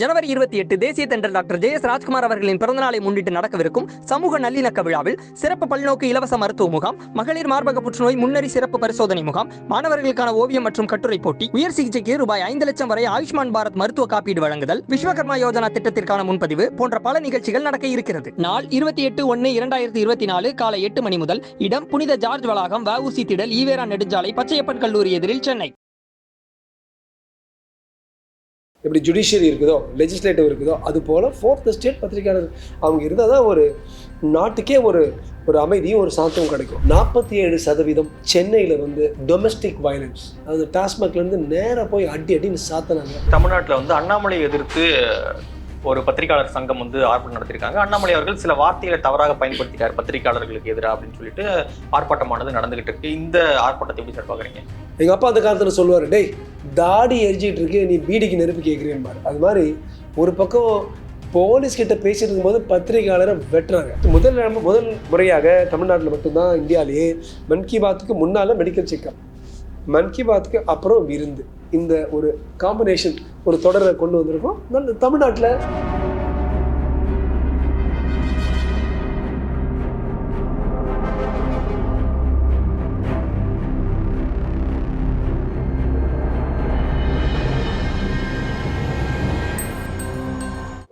ஜனவரி இருபத்தி எட்டு தேசிய தென்றல் டாக்டர் ஜே எஸ் ராஜ்குமார் அவர்களின் பிறந்தநாளை முன்னிட்டு நடக்கவிருக்கும் சமூக நல்லிணக்க விழாவில் சிறப்பு பல்நோக்கு இலவச மருத்துவ முகாம் மகளிர் மார்பக புற்றுநோய் முன்னறி சிறப்பு பரிசோதனை முகாம் மாணவர்களுக்கான ஓவியம் மற்றும் கட்டுரை போட்டி உயர் சிகிச்சைக்கு ரூபாய் ஐந்து லட்சம் வரை ஆயுஷ்மான் பாரத் மருத்துவ காப்பீடு வழங்குதல் விஸ்வகர்மா யோஜனா திட்டத்திற்கான முன்பதிவு போன்ற பல நிகழ்ச்சிகள் நடக்க இருக்கிறது. நாள் இருபத்தி எட்டு ஒன்னு இரண்டாயிரத்தி இருபத்தி நாலு காலை எட்டு மணி முதல் இடம் புனித ஜார்ஜ் வளாகம் வஉசி திடல் ஈவேரா நெடுஞ்சாலை பச்சையப்பன் கல்லூரி எதிரில் சென்னை. எப்படி ஜுடிஷியரி இருக்குதோ லெஜிஸ்லேட்டிவ் இருக்குதோ அது போல் ஃபோர்த் ஸ்டேட் பத்திரிகையாளர் அவங்க இருந்தால் தான் ஒரு நாட்டுக்கே ஒரு ஒரு அமைதியும் ஒரு சாந்தமும் கிடைக்கும். நாற்பத்தி ஏழு சதவீதம் சென்னையில் வந்து டொமஸ்டிக் வயலன்ஸ் அதாவது டாஸ்மாக்லேருந்து நேராக போய் அடி அடின்னு சாத்தினாங்க. தமிழ்நாட்டில் வந்து அண்ணாமலை எதிர்த்து ஒரு பத்திரிகையாளர் சங்கம் வந்து ஆர்ப்பாட்டம் நடத்திருக்காங்க. அண்ணாமலை அவர்கள் சில வார்த்தைகளை தவறாக பயன்படுத்திட்டார் பத்திரிகையாளர்களுக்கு எதிராக அப்படின்னு சொல்லிட்டு ஆர்ப்பாட்டமானது நடந்துகிட்டு இருக்கு. இந்த ஆர்ப்பாட்டத்தை எப்படி சார் பாக்குறீங்க? எங்கள் அப்பா அந்த காலத்தில் சொல்லுவார் டேய் தாடி எரிஞ்சிட்டு இருக்கு நீ பீடிக்கு நெருப்பு கேட்குறேன் அது மாதிரி ஒரு பக்கம் போலீஸ் கிட்ட பேசிட்டு இருக்கும்போது பத்திரிகையாளரை வெட்டுறாங்க. முதல் முதல் முறையாக தமிழ்நாட்டில் மட்டும்தான் இந்தியாவிலேயே மன் கி பாத்துக்கு முன்னால் மெடிக்கல் செக்அப் மன் கி பாத்துக்கு அப்புறம் விருந்து. இந்த ஒரு காம்பினேஷன் ஒரு தொடரை கொண்டு வந்திருக்கோம். நல்ல தமிழ்நாட்டில்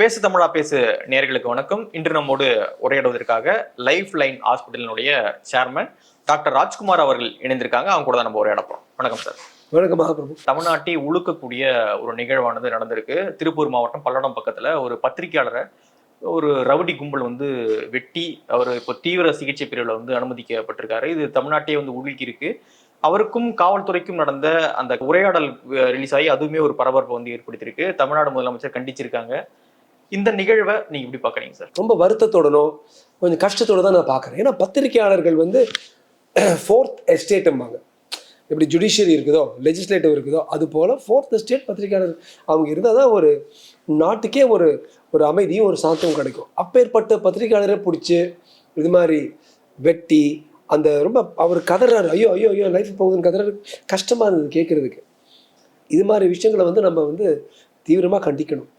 பேசு தமிழா பேசு நேயர்களுக்கு வணக்கம். இன்று நம்மோடு உரையாடுவதற்காக லைஃப் லைன் ஹாஸ்பிட்டலினுடைய சேர்மன் டாக்டர் ராஜ்குமார் அவர்கள் இணைந்திருக்காங்க. அவங்க கூட தான் நம்ம உரையாட போறோம். வணக்கம் சார். வணக்கம் மகாபிரபு. தமிழ்நாட்டை உழுக்கக்கூடிய ஒரு நிகழ்வானது நடந்திருக்கு. திருப்பூர் மாவட்டம் பல்லடம் பக்கத்துல ஒரு பத்திரிகையாளரை ஒரு ரவுடி கும்பல் வந்து வெட்டி அவர் இப்போ தீவிர சிகிச்சை பிரிவில் வந்து அனுமதிக்கப்பட்டிருக்காரு. இது தமிழ்நாட்டையே வந்து உலுக்கி இருக்கு அவருக்கும் காவல்துறைக்கும் நடந்த அந்த உரையாடல் ரிலீஸ் ஆகி அதுவுமே ஒரு பரபரப்பை வந்து ஏற்படுத்தியிருக்கு. தமிழ்நாடு முதலமைச்சர் கண்டிச்சிருக்காங்க. இந்த நிகழ்வை நீங்க எப்படி பாக்குறீங்க சார்? ரொம்ப வருத்தத்தோடனும் கொஞ்சம் கஷ்டத்தோட தான் நான் பார்க்குறேன். ஏன்னா பத்திரிகையாளர்கள் வந்து ஃபோர்த் எஸ்டேட்டும்பாங்க எப்படி ஜுடிஷியரி இருக்குதோ லெஜிஸ்லேட்டிவ் இருக்குதோ அது போல் ஃபோர்த் எஸ்டேட் பத்திரிகையாளர் அவங்க இருந்தால் தான் ஒரு நாட்டுக்கே ஒரு ஒரு அமைதியும் ஒரு சாந்தமும் கிடைக்கும். அப்பேற்பட்ட பத்திரிகையாளரை பிடிச்சி இது மாதிரி வெட்டி அந்த ரொம்ப அவர் கதறாரு. ஐயோ ஐயோ ஐயோ லைஃப் போகுதுன்னு கதறாரு. கஷ்டமாக இருந்தது கேட்குறதுக்கு. இது மாதிரி விஷயங்களை வந்து நம்ம வந்து தீவிரமாக கண்டிக்கணும்.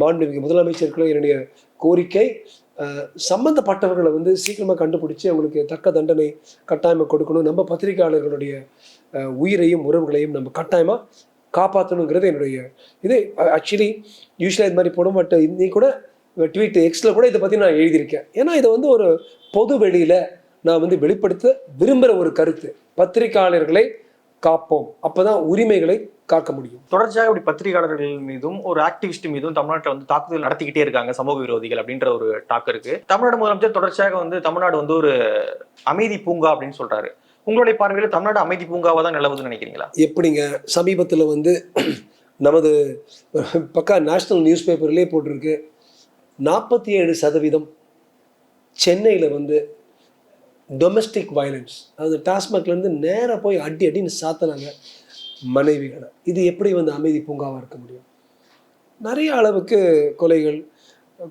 மாண்புமிகு முதலமைச்சர்களும் என்னுடைய கோரிக்கை சம்பந்தப்பட்டவர்களை வந்து சீக்கிரமாக கண்டுபிடிச்சி அவங்களுக்கு தக்க தண்டனை கட்டாயமாக கொடுக்கணும். நம்ம பத்திரிகையாளர்களுடைய உயிரையும் உறவுகளையும் நம்ம கட்டாயமாக காப்பாற்றணுங்கிறது என்னுடைய இது. ஆக்சுவலி யூஸ்வலாக இது மாதிரி போட மாட்டேன் இன்னைக்கு கூட ட்வீட் எக்ஸில் கூட இதை பற்றி நான் எழுதியிருக்கேன். ஏன்னா இதை வந்து ஒரு பொது வெளியில் நான் வந்து வெளிப்படுத்த விரும்புகிற ஒரு கருத்து. பத்திரிகையாளர்களை காப்போம். அப்போ தான் உரிமைகளை காக்க முடியும். தொடர்ச்சியாக இப்படி பத்திரிகையாளர்கள் மீதும் ஒரு ஆக்டிவிஸ்ட் மீதும் தமிழ்நாட்டில் வந்து தாக்குதல் நடத்திக்கிட்டே இருக்காங்க சமூக விரோதிகள் அப்படின்ற ஒரு டாக் இருக்கு. தமிழ்நாடு முதலமைச்சர் தொடர்ச்சியாக வந்து தமிழ்நாடு வந்து ஒரு அமைதி பூங்கா அப்படின்னு சொல்றாரு. உங்களுடைய பார்வையில் தமிழ்நாடு அமைதி பூங்காவா தான் நிலவுதுன்னு நினைக்கிறீங்களா? எப்படிங்க? சமீபத்தில் வந்து நமது பக்கா நேஷ்னல் நியூஸ் பேப்பர்லேயே போட்டிருக்கு. நாற்பத்தி ஏழு சதவீதம் சென்னையில் வந்து டொமஸ்டிக் வயலன்ஸ் அதாவது டாஸ்மாக்லேருந்து நேராக போய் அடி அடின்னு சாத்தினாங்க. மனைவிகளை. இது எப்படி வந்து அமைதி பூங்காவாக இருக்க முடியும்? நிறைய அளவுக்கு கொலைகள்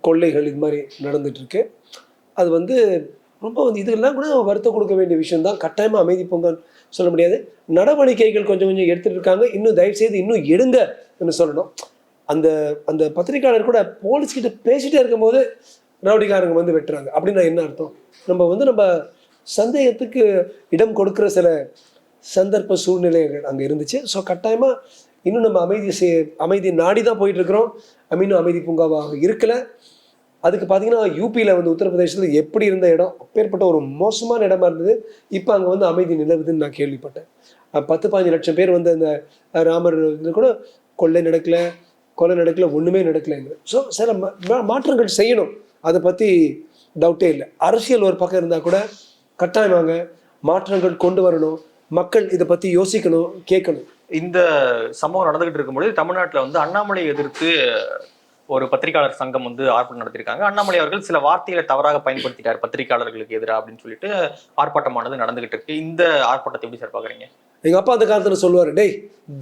கொள்ளைகள் இது மாதிரி நடந்துட்டுருக்கு. அது வந்து ரொம்ப வந்து இதெல்லாம் கூட வருத்தம் கொடுக்க வேண்டிய விஷயம் தான். கட்டாயமாக அமைதி பூங்கான்னு சொல்ல முடியாது. நடவடிக்கைகள் கொஞ்சம் கொஞ்சம் எடுத்துகிட்டு இருக்காங்க. இன்னும் தயவு செய்து இன்னும் எடுங்க என்று சொல்லணும். அந்த அந்த பத்திரிக்கையாளர் கூட போலீஸ் பேசிகிட்டே இருக்கும்போது ரவுடிக்காரங்க வந்து வெட்டுறாங்க. அப்படின்னா என்ன அர்த்தம்? நம்ம வந்து நம்ம சந்தேகத்துக்கு இடம் கொடுக்குற சில சந்தர்ப்ப சூழ்நிலைகள் அங்கே இருந்துச்சு. ஸோ கட்டாயமாக இன்னும் நம்ம அமைதி செய்ய அமைதி நாடி தான் போயிட்டு இருக்கிறோம் இன்னும் அமைதி பூங்காவாக இருக்கலை. அதுக்கு பார்த்தீங்கன்னா யூபியில் வந்து உத்தரப்பிரதேசத்தில் எப்படி இருந்த இடம் அப்பேற்பட்ட ஒரு மோசமான இடமா இருந்தது. இப்போ அங்கே வந்து அமைதி நிலவுதுன்னு நான் கேள்விப்பட்டேன். பத்து பதினஞ்சு லட்சம் பேர் வந்து அந்த ராமர் கூட கொள்ளை நடக்கல கொலை நடக்கல ஒன்றுமே நடக்கலைங்க ஸோ சில மாற்றங்கள் செய்யணும். அதை பற்றி டவுட்டே இல்லை. அரசியல் ஒரு பக்கம் இருந்தால் கூட கட்டாயமாக மாற்றங்கள் கொண்டு வரணும். மக்கள் இதை பற்றி யோசிக்கணும் கேட்கணும். இந்த சம்பவம் நடந்துகிட்டு இருக்கும்பொழுது தமிழ்நாட்டில் வந்து அண்ணாமலை எதிர்த்து ஒரு பத்திரிகையாளர் சங்கம் வந்து ஆர்ப்பாட்டம் நடத்திருக்காங்க அண்ணாமலை அவர்கள் சில வார்த்தைகளை தவறாக பயன்படுத்திட்டார் பத்திரிகையாளர்களுக்கு எதிராக அப்படின்னு சொல்லிட்டு ஆர்ப்பாட்டமானது நடந்துகிட்டு இருக்கு. இந்த ஆர்ப்பாட்டத்தை எப்படி சார் பாக்குறீங்க எங்க அப்பா அந்த காலத்துல சொல்லுவாரு டேய்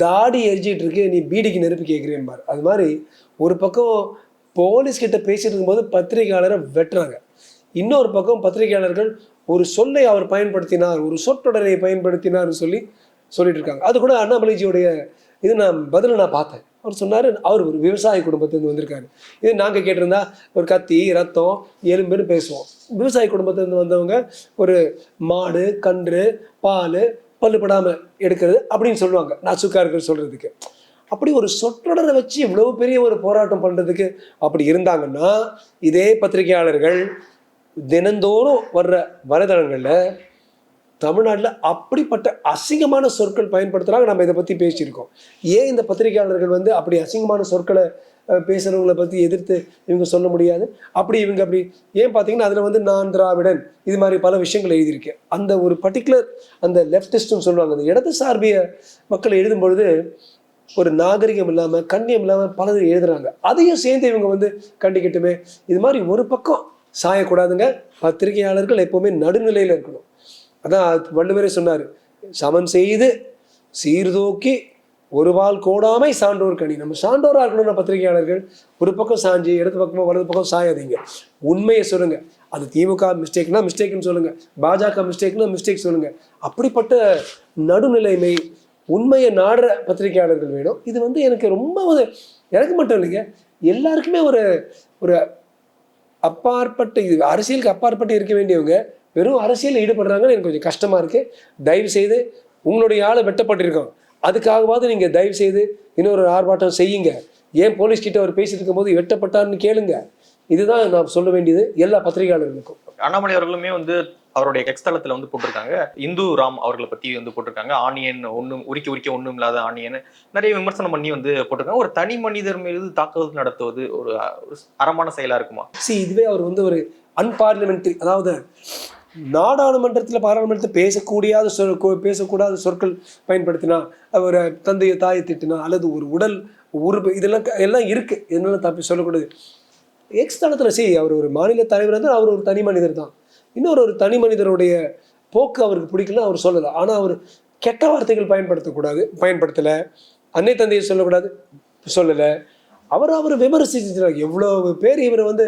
தாடி எரிஞ்சிட்டு இருக்கு நீ பீடிக்கு நெருப்பு கேட்குறேன்பார் அது மாதிரி ஒரு பக்கம் போலீஸ் கிட்ட பேசிட்டு இருக்கும்போது பத்திரிகையாளரை வெட்டுறாங்க. இன்னொரு பக்கம் பத்திரிகையாளர்கள் ஒரு சொல்லை அவர் பயன்படுத்தினார் ஒரு சொற்றொடரை பயன்படுத்தினார்னு சொல்லி சொல்லிட்டு இருக்காங்க அது கூட அண்ணாமலைஜியோடைய இது நான் பதில் நான் பார்த்தேன். அவர் சொன்னார் அவர் ஒரு விவசாய குடும்பத்திலேருந்து வந்திருக்காரு. இது நாங்கள் கேட்டிருந்தா ஒரு கத்தி ரத்தம் எலும்புன்னு பேசுவோம். விவசாய குடும்பத்திலேருந்து வந்தவங்க ஒரு மாடு கன்று பால் பல்லுபடாமல் எடுக்கிறது அப்படின்னு சொல்லுவாங்க. நாசுக்கார்கள் சொல்கிறதுக்கு அப்படி ஒரு சொற்றொடரை வச்சு இவ்வளவு பெரிய ஒரு போராட்டம் பண்ணுறதுக்கு அப்படி இருந்தாங்கன்னா இதே பத்திரிகையாளர்கள் தினந்தோறும் வர்ற வலைதளங்களில் தமிழ்நாட்டில் அப்படிப்பட்ட அசிங்கமான சொற்கள் பயன்படுத்துகிறாங்க நம்ம இதை பற்றி பேசியிருக்கோம். ஏன் இந்த பத்திரிகையாளர்கள் வந்து அப்படி அசிங்கமான சொற்களை பேசுகிறவங்களை பற்றி எதிர்த்து இவங்க சொல்ல முடியாது? அப்படி இவங்க அப்படி ஏன் பார்த்தீங்கன்னா அதில் வந்து நான் திராவிடன் இது மாதிரி பல விஷயங்கள் எழுதியிருக்கேன். அந்த ஒரு பர்டிகுலர் அந்த லெஃப்டிஸ்ட்னு சொல்லுவாங்க. அந்த இடது சார்பிய மக்கள் எழுதும் பொழுது ஒரு நாகரிகம் இல்லாமல் கண்ணியம் இல்லாமல் பலரும் எழுதுறாங்க. அதையும் சேர்ந்து இவங்க வந்து கண்டிக்கட்டுமே. இது மாதிரி ஒரு பக்கம் சாயக்கூடாதுங்க. பத்திரிகையாளர்கள் எப்போவுமே நடுநிலையில் இருக்கணும். அதான் வள்ளுவரே சொன்னார் சமன் செய்து சீர்தூக்கி ஒருவால் கோடாமை சான்றோர் கனி. நம்ம சான்றோராக இருக்கணும்னா பத்திரிகையாளர்கள். ஒரு பக்கம் சாஞ்சி இடது பக்கமோ வலது பக்கம் சாயாதீங்க. உண்மையை சொல்லுங்க. அது திமுக மிஸ்டேக்னா மிஸ்டேக்னு சொல்லுங்க. பாஜக மிஸ்டேக்னா மிஸ்டேக் சொல்லுங்க. அப்படிப்பட்ட நடுநிலைமை உண்மையை நாடுற பத்திரிகையாளர்கள் வேணும். இது வந்து எனக்கு ரொம்ப ஒரு எனக்கு மட்டும் இல்லைங்க. எல்லாருக்குமே ஒரு ஒரு அப்பாற்பட்டு இது அரசியலுக்கு அப்பாற்பட்டு இருக்க வேண்டியவங்க வெறும் அரசியலில் ஈடுபடுறாங்கன்னு எனக்கு கொஞ்சம் கஷ்டமாக இருக்குது தயவு செய்து உங்களுடைய ஆளை வெட்டப்பட்டிருக்கோம். அதுக்காகவாவது நீங்கள் தயவு செய்து இன்னொரு ஆர்ப்பாட்டம் செய்யுங்க. ஏன் போலீஸ் கிட்ட அவர் பேசிட்டு இருக்கும்போது வெட்டப்பட்டார்னு கேளுங்க. இதுதான் நான் சொல்ல வேண்டியது எல்லா பத்திரிகையாளர்களுக்கும். அண்ணாமலை அவர்களுமே வந்து அவருடைய எக்ஸ்தலத்தில் வந்து போட்டிருக்காங்க. இந்து ராம் அவர்களை பத்தி வந்து போட்டிருக்காங்க. ஆணியன் ஒண்ணும் உரிக்க உரிக்க ஒண்ணும் இல்லாத ஆணியன். நிறைய விமர்சனம் பண்ணி வந்து போட்டிருக்காங்க. ஒரு தனி மனிதர் மீது தாக்குதல் நடத்துவது ஒரு அறமான செயலா இருக்குமா? சி இதுவே அவர் வந்து ஒரு அன்பார்லிமெண்ட்ரி அதாவது நாடாளுமன்றத்தில் பாராளுமன்றத்தில் பேசக்கூடியாத சொற் பேசக்கூடாத சொற்கள் பயன்படுத்தினா ஒரு தந்தையை தாயை திட்டினா அல்லது ஒரு உடல் உறுப்பு இதெல்லாம் க- எல்லாம் இருக்குது இதெல்லாம் தப்பி சொல்லக்கூடாது. எக்ஸ் தளத்தில் சி அவர் ஒரு மாநில தலைவர் வந்து அவர் ஒரு தனி மனிதர் தான். இன்னொரு ஒரு தனி மனிதருடைய போக்கு அவருக்கு பிடிக்கல அவர் சொல்லலை. ஆனால் அவர் கெட்ட வார்த்தைகள் பயன்படுத்தக்கூடாது பயன்படுத்தலை. அன்னை தந்தையை சொல்லக்கூடாது சொல்லலை. அவர் அவரை விமர்சிச்சிருக்காரு எவ்வளோ பேர் இவரை வந்து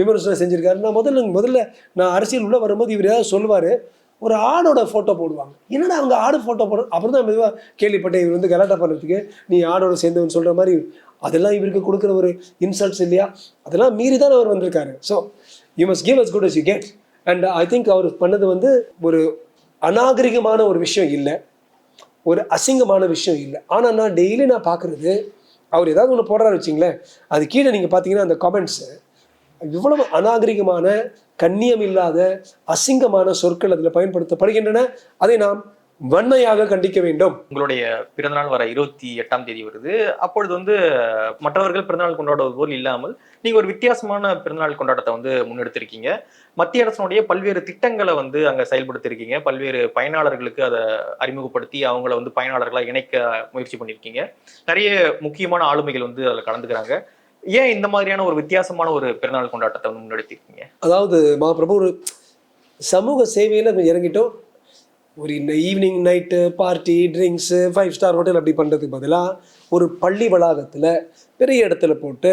விமர்சனம் செஞ்சிருக்காரு. நான் முதல்ல முதல்ல நான் அரசியல் உள்ளே வரும்போது இவர் ஏதாவது சொல்லுவார் ஒரு ஆடோட ஃபோட்டோ போடுவாங்க. என்னடா அவங்க ஆடு ஃபோட்டோ போட? அப்புறம் தான் மெதுவாக கேள்விப்பட்டேன் இவர் வந்து கலாட்டா பண்ணுறதுக்கு நீ ஆடோட சேர்ந்தவன் சொல்கிற மாதிரி அதெல்லாம் இவருக்கு கொடுக்குற ஒரு இன்சல்ட்ஸ் இல்லையா? அதெல்லாம் மீறி தான் அவர் வந்திருக்காரு. So you must give as good as you get and I think அவர் பண்ணது வந்து ஒரு அநாகரிகமான ஒரு விஷயம் இல்லை. ஒரு அசிங்கமான விஷயம் இல்லை. ஆனால் நான் டெய்லி நான் பார்க்குறது அவர் ஏதாவது ஒன்று போடுறாரு வச்சிங்களேன் அது கீழே நீங்கள் பார்த்தீங்கன்னா அந்த கமெண்ட்ஸு இவ்வளவு அநாகரிகமான கண்ணியம் இல்லாத அசிங்கமான சொற்கள் அதில் பயன்படுத்தப்படுகின்றன. அதை நாம் வன்மையாக கண்டிக்க வேண்டும். உங்களுடைய பிறந்தநாள் வர இருபத்தி எட்டாம் தேதி வருது. அப்பொழுது வந்து மற்றவர்கள் பிறந்தநாள் கொண்டாடுவது போல் இல்லாமல் நீங்க ஒரு வித்தியாசமான பிறந்தநாள் கொண்டாட்டத்தை வந்து முன்னெடுத்திருக்கீங்க. மத்திய அரசினுடைய பல்வேறு திட்டங்களை வந்து அங்க செயல்படுத்திருக்கீங்க. பல்வேறு பயனாளர்களுக்கு அதை அறிமுகப்படுத்தி அவங்கள வந்து பயனாளர்களா இணைக்க முயற்சி பண்ணியிருக்கீங்க நிறைய முக்கியமான ஆளுமைகள் வந்து அதில் கலந்துக்கிறாங்க. ஏன் இந்த மாதிரியான ஒரு வித்தியாசமான ஒரு பிறந்தநாள் கொண்டாட்டத்தை வந்து முன்னெடுத்திருக்கீங்க? அதாவது மகாபிரபு ஒரு சமூக சேவையில் இறங்கிட்டோம். ஒரு இந்த evening night party drinks five star hotel அப்படி பண்ணுறதுக்கு பதிலாக ஒரு பள்ளி வளாகத்தில் பெரிய இடத்துல போட்டு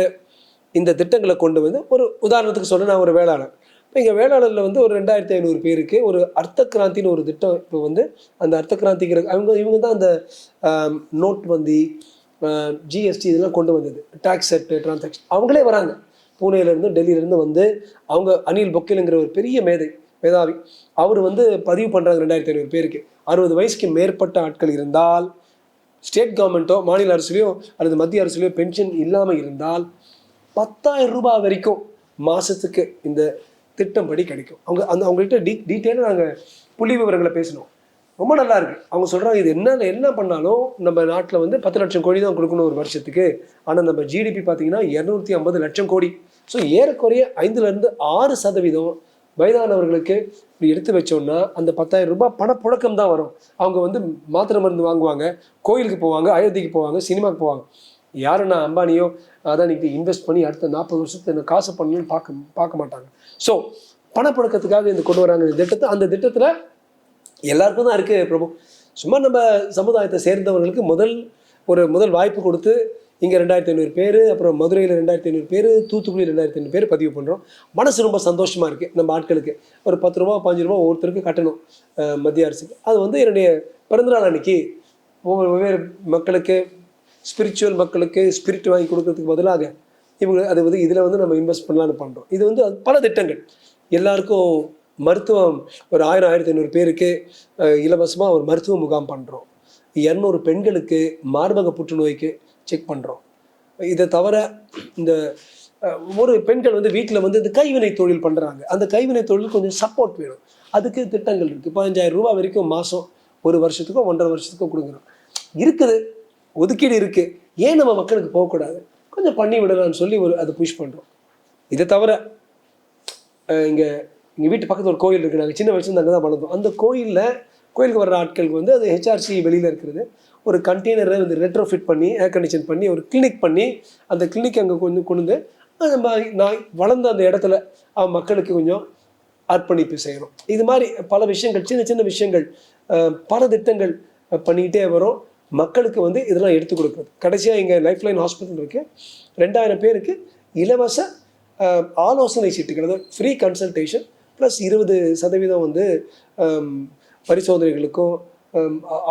இந்த திட்டங்களை கொண்டு வந்து ஒரு உதாரணத்துக்கு சொல்ல நான் ஒரு வேளாளர் இப்போ இங்கே வேளாளரில் வந்து ஒரு ரெண்டாயிரத்தி ஐநூறு பேருக்கு ஒரு அர்த்த கிராந்தின்னு ஒரு திட்டம் இப்போ வந்து அந்த அர்த்த கிராந்திங்கிற அவங்க இவங்க தான் அந்த நோட் வந்தி ஜிஎஸ்டி இதெல்லாம் கொண்டு வந்தது. டேக்ஸ் செட்டு டிரான்சாக்ஷன் அவங்களே வராங்க. பூனேலேருந்து டெல்லியிலேருந்து வந்து அவங்க அனில் பொக்கேலுங்கிற ஒரு பெரிய மேதை மேதாவி. அவர் வந்து பதிவு பண்ணுறாங்க ரெண்டாயிரத்தி ஐநூறு பேருக்கு. அறுபது வயசுக்கு மேற்பட்ட ஆட்கள் இருந்தால் ஸ்டேட் கவர்மெண்ட்டோ மாநில அரசுலையோ அல்லது மத்திய அரசுலையோ பென்ஷன் இல்லாமல் இருந்தால் பத்தாயிரம் ரூபாய் வரைக்கும் மாதத்துக்கு இந்த திட்டம் படி கிடைக்கும். அவங்க அந்த அவங்கள்ட்ட டீ டீட்டெயிலாக நாங்கள் புள்ளி விவரங்களை பேசினோம். ரொம்ப நல்லா இருக்கு. அவங்க சொல்கிறாங்க இது என்ன என்ன பண்ணாலும் நம்ம நாட்டில் வந்து பத்து லட்சம் கோடி தான் கொடுக்கணும் ஒரு வருஷத்துக்கு. ஆனால் நம்ம ஜிடிபி பார்த்தீங்கன்னா இரநூத்தி ஐம்பது லட்சம் கோடி. ஸோ ஏறக்குறைய ஐந்துலேருந்து ஆறு சதவீதம் வயதானவர்களுக்கு இப்படி எடுத்து வச்சோம்னா அந்த பத்தாயிரம் ரூபாய் பணப்புழக்கம் தான் வரும். அவங்க வந்து மாத்திரை மருந்து வாங்குவாங்க கோயிலுக்கு போவாங்க அயோத்திக்கு போவாங்க சினிமாக்கு போவாங்க. யாரும் நான் அம்பானியோ அதானிக்கு இன்வெஸ்ட் பண்ணி அடுத்த நாற்பது வருஷத்துக்கு என்ன காசு பண்ணணும்னு பார்க்க பார்க்க மாட்டாங்க. ஸோ பணப்புழக்கத்துக்காக இந்த கொண்டு வராங்க. இந்த திட்டத்தை அந்த திட்டத்தில் எல்லாருக்கும் தான் இருக்குது பிரபு. சும்மா நம்ம சமுதாயத்தை சேர்ந்தவர்களுக்கு முதல் ஒரு முதல் வாய்ப்பு கொடுத்து இங்கே ரெண்டாயிரத்தி ஐநூறு பேர் அப்புறம் மதுரையில் ரெண்டாயிரத்தி ஐநூறு பேர் தூத்துக்குடி ரெண்டாயிரத்தி ஐநூறு பேர் பதிவு பண்ணுறோம் மனசு ரொம்ப சந்தோஷமாக இருக்குது நம்ம ஆட்களுக்கு. ஒரு பத்து ரூபா பாஞ்சு ரூபா ஒவ்வொருத்தருக்கு கட்டணும் மத்திய அரசுக்கு. அது வந்து என்னுடைய பிறந்தநாள் அன்னைக்கு ஒவ்வொரு வெவ்வேறு மக்களுக்கு ஸ்பிரிச்சுவல் மக்களுக்கு ஸ்பிரிட் வாங்கி கொடுக்கறதுக்கு பதிலாக இவங்க அது வந்து இதில் வந்து நம்ம இன்வெஸ்ட் பண்ணலான்னு பண்ணுறோம் இது வந்து பல திட்டங்கள். எல்லாருக்கும் மருத்துவம் ஒரு ஆயிரம் ஆயிரத்தி ஐநூறு பேருக்கு இலவசமாக ஒரு மருத்துவ முகாம் பண்ணுறோம் இரநூறு பெண்களுக்கு மார்பக புற்றுநோய்க்கு செக் பண்ணுறோம் இதை தவிர இந்த ஒரு பெண்கள் வந்து வீட்டில் வந்து இந்த கைவினை தொழில் பண்ணுறாங்க அந்த கைவினை தொழில் கொஞ்சம் சப்போர்ட் வேணும். அதுக்கு திட்டங்கள் இருக்குது பதினஞ்சாயிரம் ரூபாய் வரைக்கும் மாதம் ஒரு வருஷத்துக்கோ ஒன்றரை வருஷத்துக்கோ கொடுக்குறோம். இருக்குது. ஒதுக்கீடு இருக்குது ஏன் நம்ம மக்களுக்கு போகக்கூடாது? கொஞ்சம் பண்ணி விடலாம்னு சொல்லி ஒரு அதை புஷ் பண்ணுறோம் இதை தவிர இங்கே எங்கள் வீட்டு பக்கத்தில் ஒரு கோயில் இருக்குது நாங்கள் சின்ன வயசுலேருந்து அங்கே தான் வளர்ந்தோம். அந்த கோயிலில் கோயிலுக்கு வர்ற ஆட்களுக்கு வந்து அது ஹெச்ஆர்சி வெளியில் இருக்கிறது. ஒரு கண்டெய்னரை வந்து ரெட்ரோ ஃபிட் பண்ணி ஏர் கண்டிஷன் பண்ணி ஒரு கிளினிக் பண்ணி அந்த கிளினிக் அங்கே கொஞ்சம் கொண்டு வந்து நம்ம நான் வளர்ந்த அந்த இடத்துல அவன் மக்களுக்கு கொஞ்சம் அர்ப்பணிப்பு செய்யணும். இது மாதிரி பல விஷயங்கள் சின்ன சின்ன விஷயங்கள் பல திட்டங்கள் பண்ணிக்கிட்டே வரும். மக்களுக்கு வந்து இதெல்லாம் எடுத்து கொடுக்குறது. கடைசியாக இங்கே லைஃப் லைன் ஹாஸ்பிட்டல் இருக்குது ரெண்டாயிரம் பேருக்கு இலவச ஆலோசனை சீட்டுகள் அதாவது ஃப்ரீ கன்சல்டேஷன் ப்ளஸ் இருபது சதவீதம் வந்து பரிசோதனைகளுக்கும்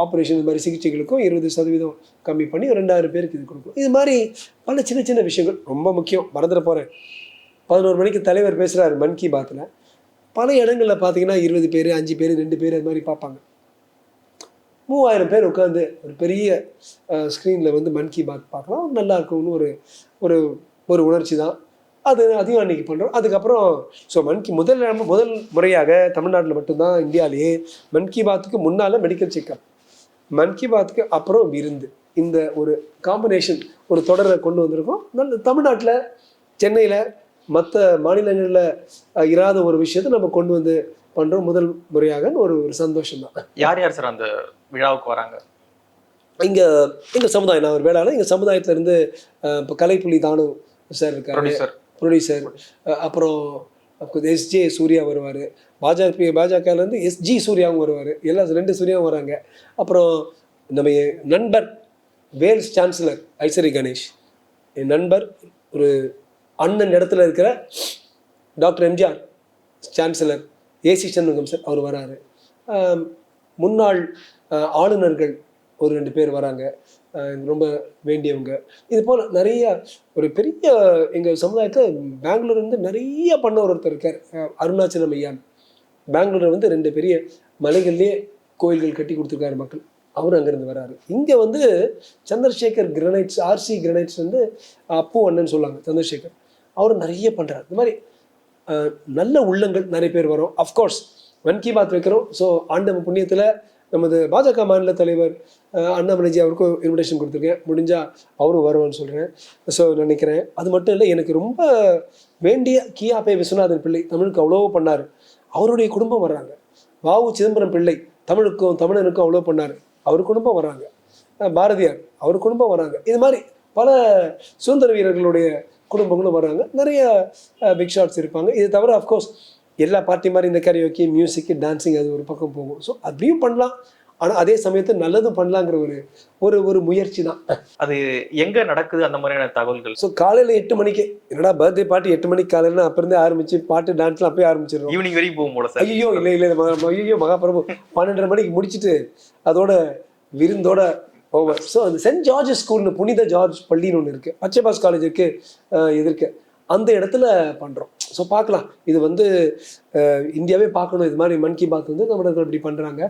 ஆப்ரேஷன் இது மாதிரி சிகிச்சைகளுக்கும் இருபது சதவீதம் கம்மி பண்ணி ரெண்டாயிரம் பேருக்கு இது கொடுக்கும் இது மாதிரி பல சின்ன சின்ன விஷயங்கள் ரொம்ப முக்கியம். மறந்துட போகிறேன் பதினோரு மணிக்கு தலைவர் பேசுகிறாரு மன் கி பாத்தில் பல இடங்களில் பார்த்தீங்கன்னா இருபது பேர் அஞ்சு பேர் ரெண்டு பேர் அது மாதிரி பார்ப்பாங்க. மூவாயிரம் பேர் உட்காந்து ஒரு பெரிய ஸ்க்ரீனில் வந்து மன் கி பாத் பார்க்கலாம். நல்லா இருக்கும்னு ஒரு ஒரு ஒரு உணர்ச்சி தான். அது அதையும் அன்னைக்கு பண்ணுறோம் அதுக்கப்புறம் ஸோ மன் கி முதல் முதல் முறையாக தமிழ்நாட்டில் மட்டும்தான் இந்தியாவிலேயே மன் கி பாத்துக்கு முன்னால் மெடிக்கல் செக்கப் மன் கி பாத்துக்கு அப்புறம் விருந்து. இந்த ஒரு காம்பினேஷன் ஒரு தொடரை கொண்டு வந்திருக்கோம். நல்ல தமிழ்நாட்டில் சென்னையில் மற்ற மாநிலங்களில் இராத ஒரு விஷயத்தை நம்ம கொண்டு வந்து பண்ணுறோம் முதல் முறையாக ஒரு ஒரு சந்தோஷம் தான் யார் யார் சார் அந்த விழாவுக்கு வராங்க? இங்கே எங்கள் சமுதாயம் நான் ஒரு வேளாளர் எங்கள் சமுதாயத்திலேருந்து இப்போ கலைப்புலி தானு சார் இருக்காரு. ப்ரொடியூசர் அப்புறம் எஸ்ஜே சூர்யா வருவார். பாஜக பாஜகலேருந்து எஸ்ஜி சூர்யாவும் வருவார். எல்லா ரெண்டு சூர்யாவும் வராங்க. அப்புறம் நம்ம என் நண்பர் வேல்ஸ் சான்சலர் ஐஸ்வரி கணேஷ். என் நண்பர் ஒரு அண்ணன் இடத்துல இருக்கிற doctor MGR chancellor AC Shanmugam sir அவர் வராரு. முன்னாள் ஆளுநர்கள் ஒரு ரெண்டு பேர் வராங்க. ரொம்ப வேண்டியவங்க. இது போல் நிறைய ஒரு பெரிய எங்கள் சமுதாயத்தில் பெங்களூர் வந்து நிறைய பண்ண ஒருத்தர் இருக்கார். அருணாச்சலம் ஐயான். பெங்களூரில் வந்து ரெண்டு பெரிய மலைகள்லேயே கோயில்கள் கட்டி கொடுத்துருக்காரு மக்கள். அவர் அங்கேருந்து வராரு. இங்கே வந்து சந்திரசேகர் கிரனைட்ஸ் ஆர்சி கிரனைட்ஸ் வந்து அப்பு அண்ணன் சொல்லுவாங்க சந்திரசேகர். அவர் நிறைய பண்ணுறாரு இந்த மாதிரி நல்ல உள்ளங்கள் நிறைய பேர் வரும். அஃப்கோர்ஸ் மன் கி பாத் வைக்கிறோம். ஸோ ஆண்டவ புண்ணியத்தில் நமது பாஜக மாநில தலைவர் அண்ணாமலைஜி அவருக்கும் இன்விடேஷன் கொடுத்துருக்கேன். முடிஞ்சால் அவரும் வருவான்னு சொல்கிறேன் ஸோ நினைக்கிறேன். அது மட்டும் இல்லை எனக்கு ரொம்ப வேண்டிய கியாபே விஸ்வநாதன் பிள்ளை தமிழுக்கு அவ்வளோ பண்ணார். அவருடைய குடும்பம் வர்றாங்க. வாவு சிதம்பரம் பிள்ளை தமிழுக்கும் தமிழனுக்கும் அவ்வளோ பண்ணார். அவர் குடும்பம் வராங்க பாரதியார் அவர் குடும்பம் வராங்க இது மாதிரி பல சுதந்திர வீரர்களுடைய குடும்பங்களும் வராங்க நிறைய பிக் ஷாட்ஸ் இருப்பாங்க. இது தவிர அஃப்கோர்ஸ் எல்லா பார்ட்டி மாதிரி இந்த கரியோக்கி மியூசிக் டான்சிங் அது ஒரு பக்கம் போகும். ஸோ அப்படியும் பண்ணலாம். ஆனால் அதே சமயத்தில் நல்லதும் பண்ணலாங்கிற ஒரு ஒரு ஒரு முயற்சி தான். அது எங்க நடக்குது அந்த மாதிரியான தகவல்கள்? ஸோ காலையில் எட்டு மணிக்கு என்னடா பர்த்டே பார்ட்டி எட்டு மணிக்கு காலையில் அப்போ இருந்தே ஆரம்பிச்சு பாட்டு டான்ஸ்லாம் அப்பயே ஆரம்பிச்சிடுறோம் ஈவினிங் வரைக்கும் போகும் போல சார். ஐயோ இல்லை இல்லை ஐயோ மகாபிரபு பன்னெண்டரை மணிக்கு முடிச்சுட்டு அதோட விருந்தோட ஓவர் ஸோ அந்த சென்ட் ஜார்ஜ் ஸ்கூல்னு புனித ஜார்ஜ் பள்ளின்னு ஒன்று இருக்குது பச்சைபாஸ் காலேஜுக்கு எதிர்க்க அந்த இடத்துல பண்ணுறோம் ஸோ பார்க்கலாம். இது வந்து இந்தியாவே பார்க்கணும். இது மாதிரி மன் கி பாத் வந்து தமிழர்கள் இப்படி பண்ணுறாங்க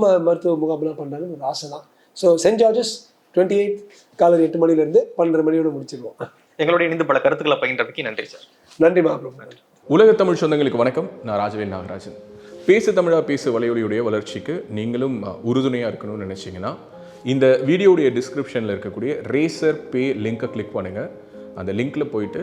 ம மருத்துவ முகாம்லாம் பண்ணுறாங்கன்னு ஒரு ஆசை தான். So saint George's twenty eight காலையில் எட்டு மணிலேருந்து பன்னெண்டரை மணியோட முடிச்சிருவோம். எங்களோட இணைந்து பல கருத்துக்களை பகிர்ந்ததுக்கு நன்றி சார். நன்றி மகாபிரபு. நன்றி. உலக தமிழ் சொந்தங்களுக்கு வணக்கம். நான் ராஜவேல் நாகராஜன். பேசு தமிழா பேசு வலையொலியுடைய வளர்ச்சிக்கு நீங்களும் உறுதுணையாக இருக்கணும்னு நினச்சிங்கன்னா இந்த வீடியோடைய டிஸ்கிரிப்ஷனில் இருக்கக்கூடிய ரேசர் பே லிங்கை கிளிக் பண்ணுங்கள் அந்த லிங்க்கில் போயிட்டு